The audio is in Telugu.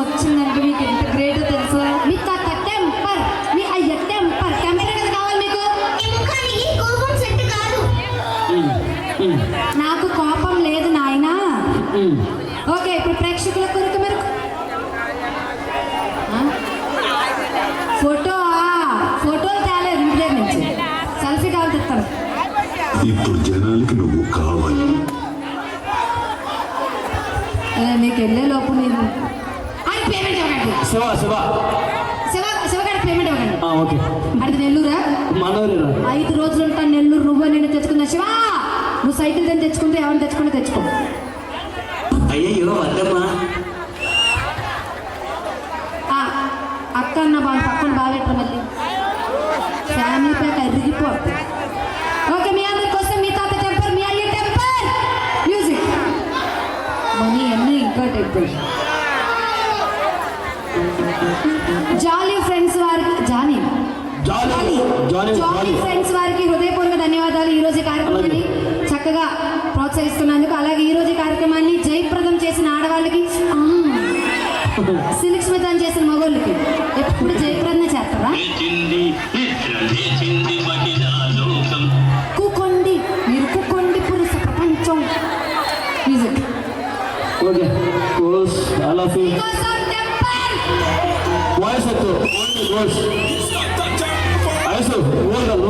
వచ్చిందంటే మీకు ఎంత గ్రేట్ తెలుసా? మీ తాత టెంపర్ మీ అయ్య టెంపర్ టెంపర్ కదా కావాలి మీకు? ఈ ముఖానికి కోపం సెట్ కాదు నాకు కోపం లేదు నాయనా. ఓకే ఇప్పుడు ప్రేక్షకుల కొరకు మీరు. ఆ? ఫోటో ఫోటోలు తేలేదు ఇంటి దగ్గర నుంచి. సెల్ఫీ కావాలి తెస్తారు ఇప్పుడు జనాలకి నువ్వు కావాలి. నీకు వెళ్ళే లోపు నేను శివ శివ. Payment okay. అది నెల్లూరా? మనోరేనా ఐదు రోజులు ఉంటాను నెల్లూరు నువ్వు నేను తెచ్చుకున్నా శివా నువ్వు సైకిల్ దాన్ని తెచ్చుకుంటే ఎవరిని తెచ్చుకుంటే తెచ్చుకో. అయ్యయ్యో వద్దమ్మా. అక్క అన్న బాగా పక్కన బాగా మళ్ళీ. ఫ్యామిలీ ప్యాక్ అరిగిపోతుంది ఓకే మీ అందరి కోసం మీ తాత టెంపర్ మీ అయ్య టెంపర్. మ్యూజిక్. మనీ అన్నీ ఇంకా టెంపర్ జాలీ ఫ్రెండ్స్ వారికి జానీ. జాలీ జానీ ఫ్రెండ్స్ వారికి హృదయపూర్వక ధన్యవాదాలు. ఈ రోజు కార్యక్రమాన్ని చక్కగా ప్రోత్సహిస్తున్నందుకు అలాగే ఈ రోజు కార్యక్రమాన్ని జయప్రదం చేసిన ఆడవాళ్ళకి ఆ, సిల్క్ స్మితాన్ని చేసిన మగోళ్ళకి ఎప్పుడు జయప్రదం చేస్తారా? లేచింది నిద్ర లేచింది మహిళా లోకం. కూకోండి మీరు కూకోండి పురుష ప్రపంచం. Music okay you Yusuf, Yusuf, Yusuf,